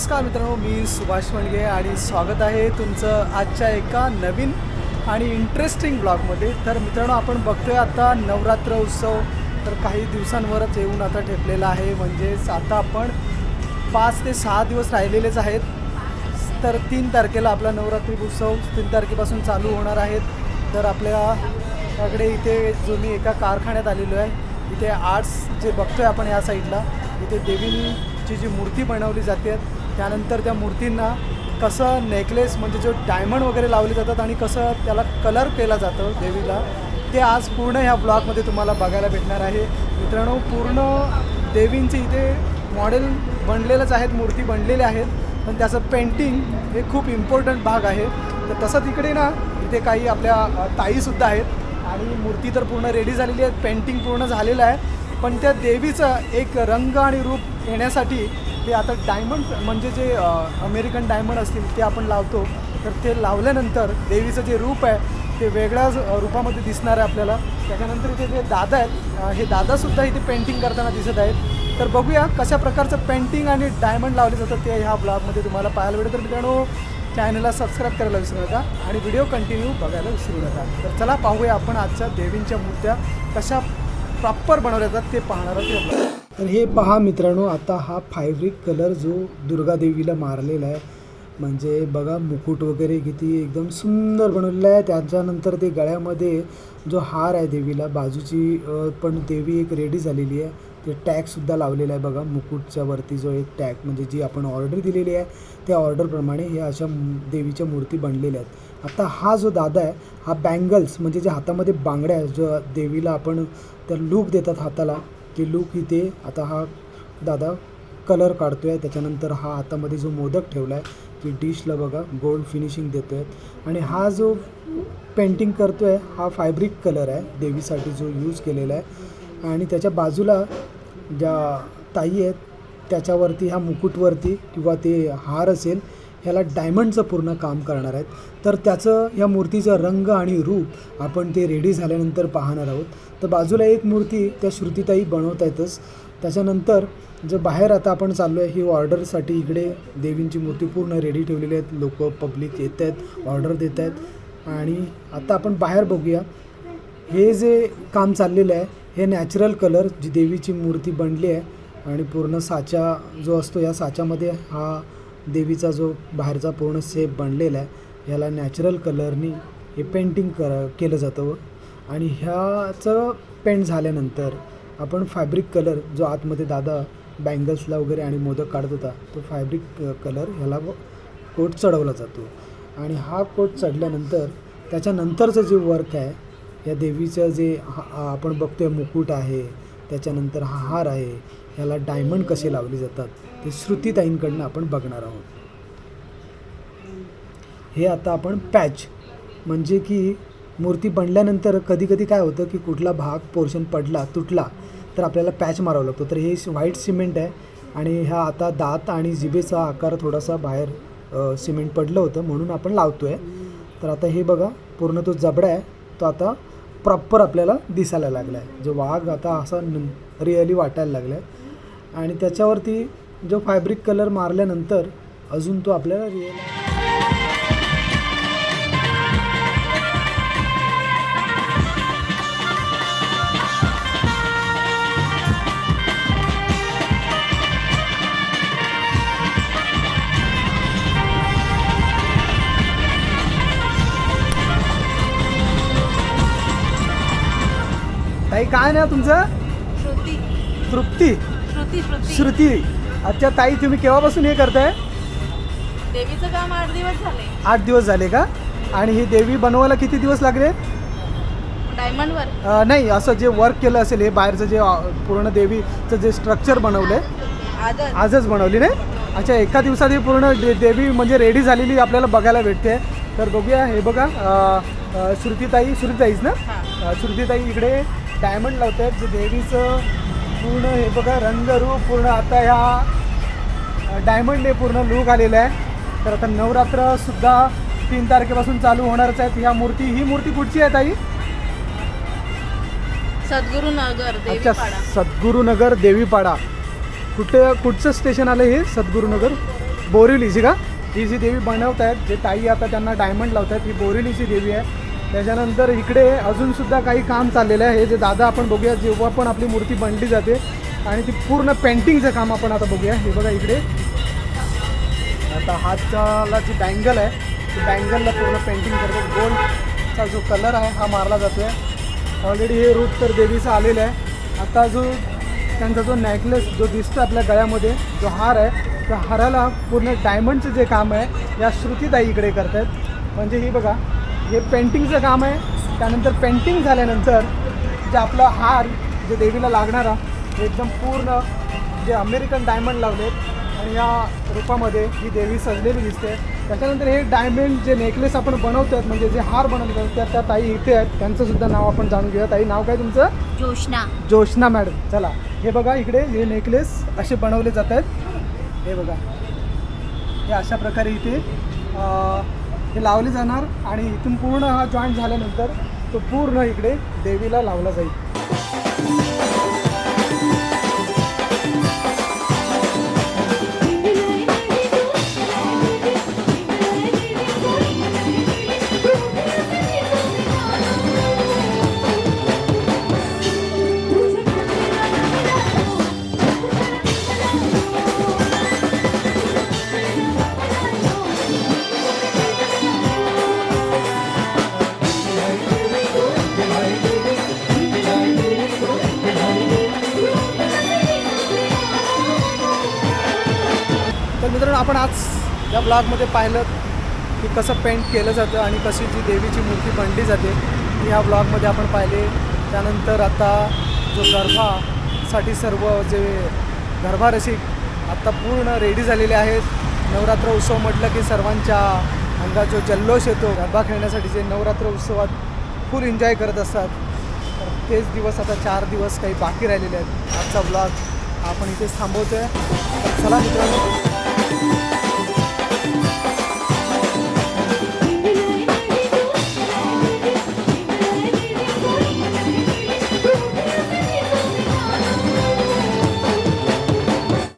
नमस्कार मित्रांनो मी सुभाष वणगे आणि स्वागत आहे तुमचं आजच्या एका नवीन आणि इंटरेस्टिंग ब्लॉगमध्ये तर मित्रांनो आपण बघतोय आता नवरात्र उत्सव तर काही दिवसांवरच येऊन आता ठेपलेला आहे. म्हणजेच आता आपण पाच ते सहा दिवस राहिलेलेच आहेत. तर तीन तारखेला आपला नवरात्री उत्सव तीन तारखेपासून चालू होणार आहेत. तर आपल्याकडे इथे जो मी एका कारखान्यात आलेलो आहे इथे आर्ट्स जे बघतोय आपण या साईडला इथे देवीची जी मूर्ती बनवली जाते त्यानंतर त्या मूर्तींना कसं नेकलेस म्हणजे जो डायमंड वगैरे लावले जातात आणि कसं त्याला कलर केला जातं देवीला ते आज पूर्ण ह्या ब्लॉगमध्ये तुम्हाला बघायला भेटणार आहे. मित्रांनो पूर्ण देवींचे इथे मॉडेल बनलेलंच आहेत मूर्ती बनलेल्या आहेत पण त्याचं पेंटिंग हे खूप इम्पॉर्टंट भाग आहे. तर तसं तिकडे ना इथे काही आपल्या ताईसुद्धा आहेत आणि मूर्ती तर पूर्ण रेडी झालेली आहे पेंटिंग पूर्ण झालेलं आहे. पण त्या देवीचं एक रंग आणि रूप येण्यासाठी ते आता डायमंड म्हणजे जे अमेरिकन डायमंड असतील ते आपण लावतो. तर ते लावल्यानंतर देवीचं जे रूप आहे ते वेगळ्याच रूपामध्ये दिसणार आहे आपल्याला. त्याच्यानंतर इथे जे दादा आहेत हे दादासुद्धा इथे पेंटिंग करताना दिसत आहेत. तर बघूया कशा प्रकारचं पेंटिंग आणि डायमंड लावले जातात ते ह्या ब्लॉगमध्ये तुम्हाला पाहायला भेटेल. तर मित्रांनो चॅनलला सबस्क्राईब करायला विसरू नका आणि व्हिडिओ कंटिन्यू बघायला विसरू नका. तर चला पाहूया आपण आजच्या देवींच्या मूर्त्या कशा प्रॉपर बनवले जातात ते पाहणार आहोत तर हे पहा मित्रांनो आता हा फायब्रिक कलर जो दुर्गादेवीला मारलेला आहे म्हणजे बघा मुकुट वगैरे किती एकदम सुंदर बनवलेला आहे. त्याच्यानंतर ते गळ्यामध्ये जो हार आहे देवीला बाजूची पण देवी एक रेडी झालेली आहे. ते टॅगसुद्धा लावलेला आहे बघा मुकुटच्या वरती जो एक टॅग म्हणजे जी आपण ऑर्डर दिलेली आहे त्या ऑर्डरप्रमाणे हे अशा देवीच्या मूर्ती बनलेल्या आहेत. आता हा जो दादा आहे हा बँगल्स म्हणजे जे हातामध्ये बांगड्या आहेत जो देवीला आपण त्या लूक देतात हाताला ते लूक इथे आता हा दादा कलर काढतो आहे त्याच्यानंतर हा हातामध्ये जो मोदक ठेवला आहे ती डिशला बघा गोल्ड फिनिशिंग देतो आहे आणि हा जो पेंटिंग करतो आहे हा फायब्रिक कलर आहे देवीसाठी जो यूज केलेला आहे. आणि त्याच्या बाजूला ज्या ताई आहेत त्याच्यावरती ह्या मुकुटवरती किंवा ते हार असेल ह्याला डायमंडचं पूर्ण काम करणार आहेत. तर त्याचं ह्या मूर्तीचं रंग आणि रूप आपण ते रेडी झाल्यानंतर पाहणार आहोत. तर बाजूला एक मूर्ती त्या श्रुतीताई बनवत आहेतच. त्याच्यानंतर जे बाहेर आता आपण चाललो आहे ही ऑर्डरसाठी इकडे देवींची मूर्ती पूर्ण रेडी ठेवलेली आहेत. लोक पब्लिक येत आहेत ऑर्डर देत आहेत. आणि आता आपण बाहेर बघूया. हे जे काम चाललेलं आहे हे नॅचरल कलर जी देवीची मूर्ती बनली आहे. आणि पूर्ण साचा जो असतो या साच्यामध्ये हा देवीचा जो बाहेरचा पूर्ण सेप बनलेला आहे ह्याला नॅचरल कलरनी हे पेंटिंग कर केलं जातं आणि ह्याचं पेंट झाल्यानंतर आपण फॅब्रिक कलर जो आतमध्ये दादा बँगल्सला वगैरे आणि मोदक काढत होता तो फॅब्रिक कलर ह्याला कोट चढवला जातो. आणि हा कोट चढल्यानंतर त्याच्यानंतरचं जे वर्क आहे या देवीचं जे हा आपण बघतोय मुकुट आहे त्याच्यानंतर हा हार आहे ह्याला डायमंड कसे लावले जातात ते श्रुतीताईंकडनं आपण बघणार आहोत. हे आता आपण पॅच म्हणजे की मूर्ती बनल्यानंतर कधी कधी काय होतं की कुठला भाग पोर्शन पडला तुटला तर आपल्याला पॅच मारावा लागतो. तर हे व्हाईट सिमेंट आहे आणि ह्या आता दात आणि जिभेचा आकार थोडासा बाहेर सिमेंट पडलं होतं म्हणून आपण लावतो आहे तर आता हे बघा पूर्ण तो जबडा आहे तो आता प्रॉपर आपल्याला दिसायला लागला आहे जो वाघ आता असा रिअली वाटायला लागला आहे आणि त्याच्यावरती जो फॅब्रिक कलर मारल्यानंतर अजून तो आपल्याला रिअल ताई काय ना तुमचं? श्रुती. तृप्ती. श्रुती श्रुती. श्रुती अच्छा ताई तुम्ही केव्हापासून हे करताय? देवीचं काम आठ दिवस झाले. आठ दिवस झाले का? आणि ही देवी बनवायला किती दिवस लागले? डायमंडवर. अ, नाही असं जे वर्क केलं असेल हे बाहेरचं जे अ, पूर्ण देवीचं जे स्ट्रक्चर बनवलं आहे आदर आजच बनवली नाही? अच्छा एका दिवसात ही पूर्ण दे देवी म्हणजे रेडी झालेली आपल्याला बघायला भेटते. तर बघूया हे बघा अ, अ, श्रुतीताई श्रुतीताईच ना? हां. अ, श्रुतीताई इकडे डायमंड लावत आहेत जे देवीचं पूर्ण हे बघा रंगरूप पूर्ण आता ह्या डायमंडने पूर्ण लूक आलेला आहे. तर आता नवरात्रसुद्धा तीन तारखेपासून चालू होणारच आहेत. ह्या मूर्ती ही मूर्ती कुठची आहे ताई? सद्गुरू नगर अच्छा सद्गुरुनगर देवीपाडा. कुठे कुठचं स्टेशन आलं हे? सद्गुरुनगर बोरिवलीची का? ही जी देवी बनवत आहेत जे ताई आता त्यांना डायमंड लावतात ही बोरिवलीची देवी आहे. त्याच्यानंतर इकडे अजूनसुद्धा काही काम चाललेलं आहे. हे जे दादा आपण बघूया जेव्हा पण आपली मूर्ती बनली जाते आणि ती पूर्ण पेंटिंगचं काम आपण आता बघूया. हे बघा इकडे. आता हातला जी बँगल आहे ती बँगलला पूर्ण पेंटिंग करतात गोल्डचा जो कलर आहे हा मारला जातो आहे ऑलरेडी हे रूप तर देवीचं आलेलं आहे. आता जो त्यांचा जो नेकलेस जो दिसतो आपल्या गळ्यामध्ये जो हार आहे त्या हाराला पूर्ण डायमंडचं जे काम आहे या श्रुतीताई इकडे करतात म्हणजे ही बघा हे पेंटिंगचं काम आहे. त्यानंतर पेंटिंग झाल्यानंतर जे आपला हार जे देवीला लागणारा एकदम पूर्ण जे अमेरिकन डायमंड लावलेत आणि या रूपामध्ये ही देवी सजलेली दिसते. त्याच्यानंतर हे डायमंड जे नेकलेस आपण बनवतात म्हणजे जे हार बनवतात त्या त्या ताई इथे आहेत. त्यांचं सुद्धा नाव आपण जाणून घेऊया. ताई नाव काय तुमचं? जोशना जोशना मॅडम. चला हे बघा इकडे हे नेकलेस असे बनवले जात आहेत. हे बघा. हे अशा प्रकारे इथे हे लावले जाणार आणि इथून पूर्ण हा जॉईंट झाल्यानंतर तो पूर्ण इकडे देवीला लावला जाईल. तर मित्रांनो आपण आज या ब्लॉगमध्ये पाहिलं की कसं पेंट केलं जातं आणि कशी जी देवीची मूर्ती बनली जाते ती ह्या ब्लॉगमध्ये आपण पाहिले. त्यानंतर आता जो गरबासाठी सर्व जे गरबा रसिक आत्ता पूर्ण रेडी झालेले आहेत. नवरात्र उत्सव म्हटलं की सर्वांच्या अंगात जो जल्लोष येतो गरबा खेळण्यासाठी जे नवरात्र उत्सवात फुल एन्जॉय करत असतात. तर तेच दिवस आता चार दिवस काही बाकी राहिलेले आहेत. आजचा ब्लॉग आपण इथेच थांबवतो आहे चला मित्रांनो